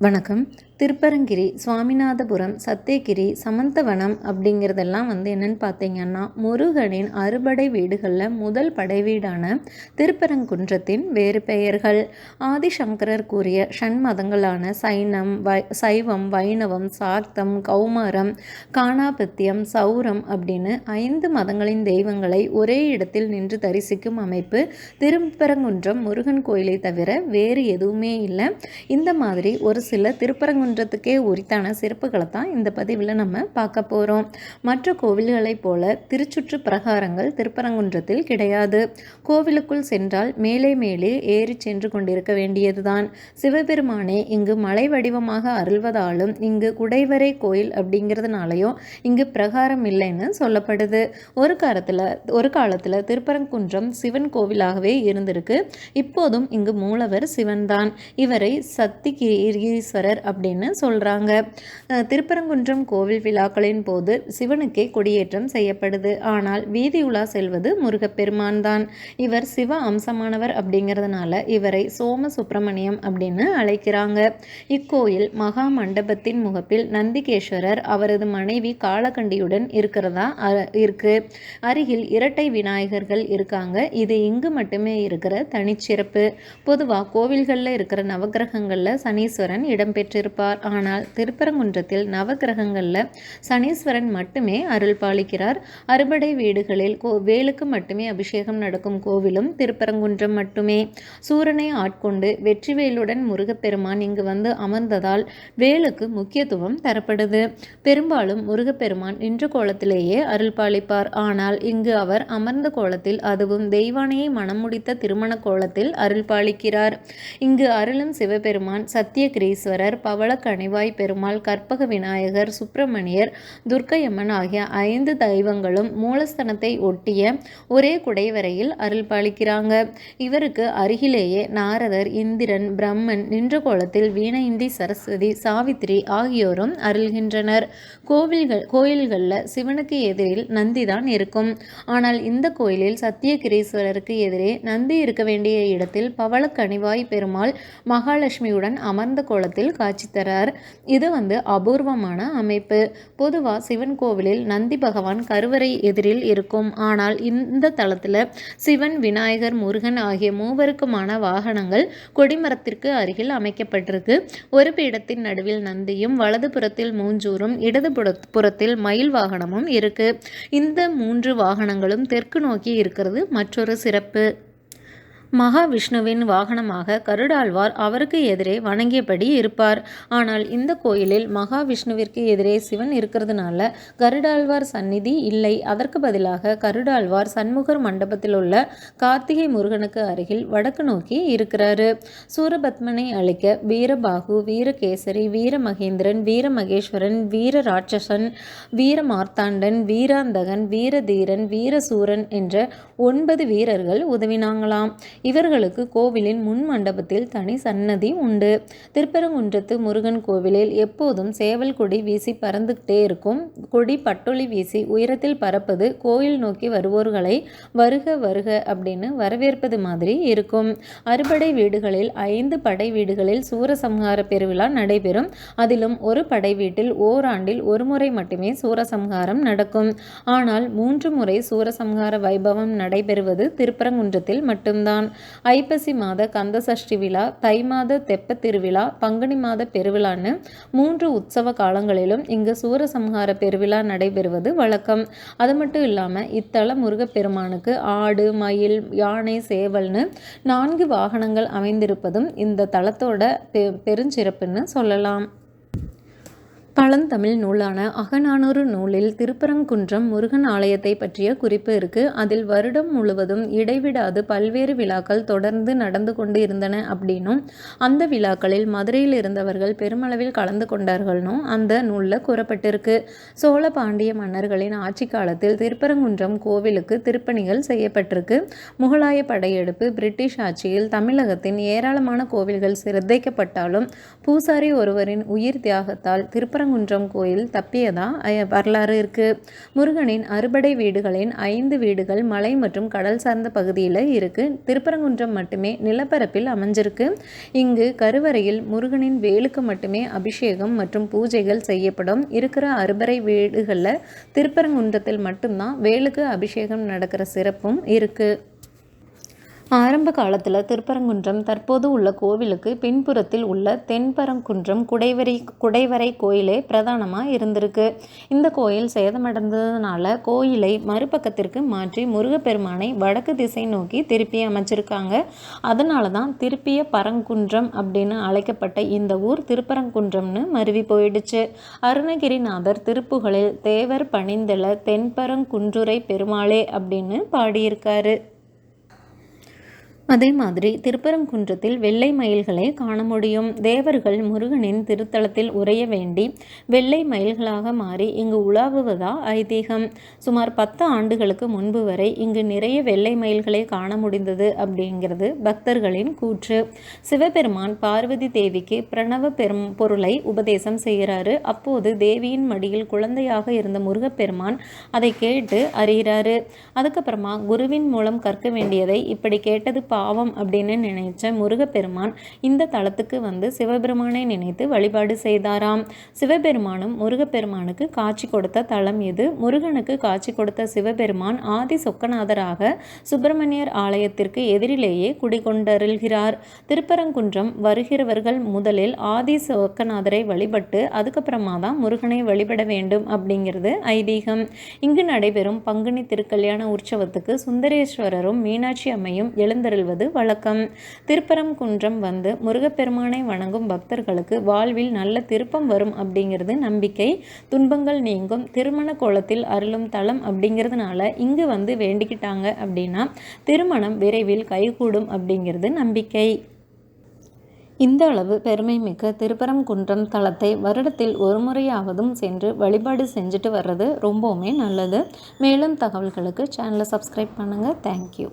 வணக்கம். திருப்பரங்கிரி சுவாமிநாதபுரம் சத்தியகிரி சமந்தவனம் அப்படிங்கிறதெல்லாம் வந்து என்னென்னு பார்த்தீங்கன்னா முருகனின் அறுபடை வீடுகளில் முதல் படை வீடான திருப்பரங்குன்றத்தின் வேறு பெயர்கள். ஆதிசங்கரர் கூறிய ஷண்மதங்களான சைனம் வை சைவம் வைணவம் சாக்தம் கௌமாரம் காணாபத்தியம் சௌரம் அப்படின்னு ஐந்து மதங்களின் தெய்வங்களை ஒரே இடத்தில் நின்று தரிசிக்கும் அமைப்பு திருப்பரங்குன்றம் முருகன் கோயிலை தவிர வேறு எதுவுமே இல்லை. இந்த மாதிரி ஒரு சில திருப்பரங்குன்றத்துக்கே உரித்தான சிறப்புகளை தான் இந்த பதிவில் நம்ம பார்க்க போகிறோம் மற்ற கோவில்களைப் போல திருச்சுற்று பிரகாரங்கள் திருப்பரங்குன்றத்தில் கிடையாது. கோவிலுக்குள் சென்றால் மேலே மேலே ஏறி சென்று கொண்டிருக்க வேண்டியதுதான். சிவபெருமானே இங்கு மலை வடிவமாக அருள்வதாலும் இங்கு குடைவரை கோயில் அப்படிங்கிறதுனாலையும் இங்கு பிரகாரம் இல்லைன்னு சொல்லப்படுது. ஒரு காலத்தில் ஒரு காலத்தில் திருப்பரங்குன்றம் சிவன் கோவிலாகவே இருந்திருக்கு. இப்போதும் இங்கு மூலவர் சிவன்தான். இவரை சத்திகிரீஸ்வரர் அப்படின்னு சொல்கிறாங்க திருப்பரங்குன்றம் கோவில் விழாக்களின் போது சிவனுக்கே கொடியேற்றம் செய்யப்படுது. ஆனால் வீதி உலா செல்வது முருகப்பெருமான் தான். இவர் சிவ அம்சமானவர் அப்படிங்கிறதுனால இவரை சோம சுப்பிரமணியம் அப்படின்னு அழைக்கிறாங்க. இக்கோயில் மகா மண்டபத்தின் முகப்பில் நந்திகேஸ்வரர் அவரது மனைவி காலகண்டியுடன் இருக்கிறதா இருக்கு. அருகில் இரட்டை விநாயகர்கள் இருக்காங்க. இது இங்கு மட்டுமே இருக்கிற தனிச்சிறப்பு. பொதுவாக கோவில்களில் இருக்கிற நவகிரகங்களில் சனீஸ்வரன் இடம்பெற்றிருப்பார் ஆனால் திருப்பரங்குன்றத்தில் நவகிரகங்களில் சனீஸ்வரன் மட்டுமே அருள் பாலிக்கிறார். அறுபடை வீடுகளில் கோ வேலுக்கு மட்டுமே அபிஷேகம் நடக்கும் கோவிலும் திருப்பரங்குன்றம் மட்டுமே. சூரனை ஆட்கொண்டு வெற்றிவேலுடன் முருகப்பெருமான் இங்கு வந்து அமர்ந்ததால் வேலுக்கு முக்கியத்துவம் தரப்படுது. பெரும்பாலும் முருகப்பெருமான் நின்ற கோலத்திலேயே அருள் பாலிப்பார். ஆனால் இங்கு அவர் அமர்ந்த கோலத்தில் அதுவும் தெய்வானையை மனம் முடித்த திருமண கோலத்தில் அருள் பாலிக்கிறார். இங்கு அருளும் சிவபெருமான் சத்தியகிரீஸ்வரர் பவள கணிவாய் பெருமாள் கற்பக விநாயகர் சுப்பிரமணியர் துர்க்கையம்மன் ஆகிய ஐந்து தெய்வங்களும் மூலஸ்தனத்தை ஒட்டிய ஒரே குடைவரையில் அருள் பாலிக்கிறாங்க இவருக்கு அருகிலேயே நாரதர் இந்திரன் பிரம்மன் நின்ற கோலத்தில் வீணைந்தி சரஸ்வதி சாவித்திரி ஆகியோரும் அருள்கின்றனர். கோவில்கள் கோயில்களில் சிவனுக்கு எதிரில் நந்தி தான் இருக்கும். ஆனால் இந்த கோயிலில் சத்தியகிரீஸ்வரருக்கு எதிரே நந்தி இருக்க வேண்டிய இடத்தில் பவளக்கணிவாய் பெருமாள் மகாலட்சுமியுடன் அமர்ந்த கோலத்தில் காட்சி தரார். இது வந்து அபூர்வமான அமைப்பு. பொதுவாக சிவன் கோவிலில் நந்தி பகவான் கருவறை எதிரில் இருக்கும். ஆனால் இந்த தளத்தில் சிவன் விநாயகர் முருகன் ஆகிய மூவருக்குமான வாகனங்கள் கொடிமரத்திற்கு அருகில் அமைக்கப்பட்டிருக்கு. ஒரு பீடத்தின் நடுவில் நந்தியும் வலது புறத்தில் மூஞ்சூரும் இடது புறத்தில் மயில் வாகனமும் இருக்கு. இந்த மூன்று வாகனங்களும் தெற்கு நோக்கி இருக்கிறது மற்றொரு சிறப்பு. மகாவிஷ்ணுவின் வாகனமாக கருடாழ்வார் அவருக்கு எதிரே வணங்கியபடி இருப்பார். ஆனால் இந்த கோயிலில் மகாவிஷ்ணுவிற்கு எதிரே சிவன் இருக்கிறதுனால கருடாழ்வார் சந்நிதி இல்லை. அதற்கு பதிலாக கருடாழ்வார் சண்முகர் மண்டபத்தில் உள்ள கார்த்திகை முருகனுக்கு அருகில் வடக்கு நோக்கி இருக்கிறாரு. சூரபத்மனை அழிக்க வீரபாகு வீரகேசரி வீரமகேந்திரன் வீரமகேஸ்வரன் வீர ராட்சசன் வீர மார்த்தாண்டன் வீராந்தகன் வீரதீரன் வீரசூரன் என்ற ஒன்பது வீரர்கள் உதவினாங்களாம். இவர்களுக்கு கோவிலின் முன் மண்டபத்தில் தனி சன்னதி உண்டு. திருப்பரங்குன்றத்து முருகன் கோவிலில் எப்போதும் சேவல் கொடி வீசி பறந்துகிட்டே இருக்கும். கொடி பட்டொளி வீசி உயரத்தில் பறப்பது கோயில் நோக்கி வருவோர்களை வருக வருக அப்படின்னு வரவேற்பது மாதிரி இருக்கும். அறுபடை வீடுகளில் ஐந்து படை வீடுகளில் சூரசம்ஹார பெருவிழா நடைபெறும். அதிலும் ஒரு படை வீட்டில் ஓராண்டில் ஒரு முறை மட்டுமே சூரசம்ஹாரம் நடக்கும். ஆனால் மூன்று முறை சூரசம்ஹார வைபவம் நடைபெறுவது திருப்பரங்குன்றத்தில் மட்டும்தான். ஐப்பசி மாத கந்த சஷ்டி விழா தை மாத தெப்ப திருவிழா பங்குனி மாத பெருவிழான்னு மூன்று உற்சவ காலங்களிலும் இங்கு சூரசம்ஹார பெருவிழா நடைபெறுவது வழக்கம். அது மட்டும் இல்லாமல் இத்தல முருகப்பெருமானுக்கு ஆடு மயில் யானை சேவல்னு நான்கு வாகனங்கள் அமைந்திருப்பதும் இந்த தலத்தோட பெ பெருஞ்சிறப்புன்னு சொல்லலாம். பழந்தமிழ் நூலான அகநானூறு நூலில் திருப்பரங்குன்றம் முருகன் ஆலயத்தை பற்றிய குறிப்பு இருக்கு. அதில் வருடம் முழுவதும் இடைவிடாது பல்வேறு விழாக்கள் தொடர்ந்து நடந்து கொண்டு இருந்தன அப்படின்னும் அந்த விழாக்களில் மதுரையில் இருந்தவர்கள் பெருமளவில் கலந்து கொண்டார்கள்னும் அந்த நூலில் கூறப்பட்டிருக்கு. சோழ பாண்டிய மன்னர்களின் ஆட்சி காலத்தில் திருப்பரங்குன்றம் கோவிலுக்கு திருப்பணிகள் செய்யப்பட்டிருக்கு. முகலாய படையெடுப்பு பிரிட்டிஷ் ஆட்சியில் தமிழகத்தின் ஏராளமான கோவில்கள் சிதைக்கப்பட்டாலும் பூசாரி ஒருவரின் உயிர் தியாகத்தால் திருப்பரங்குன்றம் திருப்பரங்குன்றம் கோயில் தப்பியதா? வரலாறு இருக்குது முருகனின் அறுபடை வீடுகளின் ஐந்து வீடுகள் மலை மற்றும் கடல் சார்ந்த பகுதியில் இருக்குது திருப்பரங்குன்றம் மட்டுமே நிலப்பரப்பில் அமைஞ்சிருக்கு. இங்கு கருவறையில் முருகனின் வேலுக்கு மட்டுமே அபிஷேகம் மற்றும் பூஜைகள் செய்யப்படும். இருக்கிற அறுபடை வீடுகளில் திருப்பரங்குன்றத்தில் மட்டும்தான் வேலுக்கு அபிஷேகம் நடக்கிற சிறப்பும் இருக்குது ஆரம்ப காலத்தில் திருப்பரங்குன்றம் தற்போது உள்ள கோவிலுக்கு பின்புறத்தில் உள்ள தென்பரங்குன்றம் குடைவரை குடைவரை கோயிலே பிரதானமாக இருந்திருக்கு. இந்த கோயில் சேதமடைந்ததுனால கோயிலை மறுபக்கத்திற்கு மாற்றி முருகப்பெருமானை வடக்கு திசை நோக்கி திருப்பி அமைச்சிருக்காங்க. அதனால தான் திருப்பிய பரங்குன்றம் அப்படின்னு அழைக்கப்பட்ட இந்த ஊர் திருப்பரங்குன்றம்னு மருவி போயிடுச்சு. அருணகிரிநாதர் திருப்புகளில் தேவர் பணிந்தல தென்பரங்குன்றுரை பெருமாளே அப்படின்னு பாடியிருக்காரு. அதே மாதிரி திருப்பரங்குன்றத்தில் வெள்ளை மயில்களை காண முடியும். தேவர்கள் முருகனின் திருத்தலத்தில் உரைய வேண்டி வெள்ளை மயில்களாக மாறி இங்கு உலாவுவதா ஐதீகம். சுமார் பத்து ஆண்டுகளுக்கு முன்பு வரை இங்கு நிறைய வெள்ளை மயில்களை காண முடிந்தது அப்படிங்கிறது பக்தர்களின் கூற்று. சிவபெருமான் பார்வதி தேவிக்கு பிரணவ பெரும் பொருளை உபதேசம் செய்கிறாரு. அப்போது தேவியின் மடியில் குழந்தையாக இருந்த முருகப்பெருமான் அதை கேட்டு அறிகிறாரு. அதுக்கப்புறமா குருவின் மூலம் கற்க வேண்டியதை இப்படி கேட்டது பாவம் அப்படின்னு நினைச்ச முருகப்பெருமான் இந்த தலத்துக்கு வந்து சிவபெருமானை நினைத்து வழிபாடு செய்தாராம். சிவபெருமானும் முருகப்பெருமானுக்கு காட்சி கொடுத்த தலம் இது முருகனுக்கு காட்சி கொடுத்த சிவபெருமான் ஆதி சொக்கநாதராக சுப்பிரமணியர் ஆலயத்திற்கு எதிரிலேயே குடிகொண்டருள்கிறார். திருப்பரங்குன்றம் வருகிறவர்கள் முதலில் ஆதி சொக்கநாதரை வழிபட்டு அதுக்கப்புறமா தான் முருகனை வழிபட வேண்டும் அப்படிங்கிறது ஐதீகம். இங்கு நடைபெறும் பங்குனி திருக்கல்யாண உற்சவத்துக்கு சுந்தரேஸ்வரரும் மீனாட்சி அம்மையும் எழுந்தருள் செல்வது வழக்கம். திருப்பரங்குன்றம் வந்து முருகப்பெருமானை வணங்கும் பக்தர்களுக்கு வாழ்வில் நல்ல திருப்பம் வரும் அப்படிங்கிறது நம்பிக்கை. துன்பங்கள் நீங்கும். திருமண கோலத்தில் அருளும் தளம் அப்படிங்கிறதுனால இங்கு வந்து வேண்டிக்கிட்டாங்க அப்படின்னா திருமணம் விரைவில் கைகூடும் அப்படிங்கிறது நம்பிக்கை. இந்த அளவு பெருமை மிக்க திருப்பரங்குன்றம் தலத்தை வருடத்தில் ஒரு முறையாவதும் சென்று வழிபாடு செஞ்சுட்டு வர்றது ரொம்பவுமே நல்லது. மேலும் தகவல்களுக்கு சேனலை சப்ஸ்கிரைப் பண்ணுங்கள் தேங்க்யூ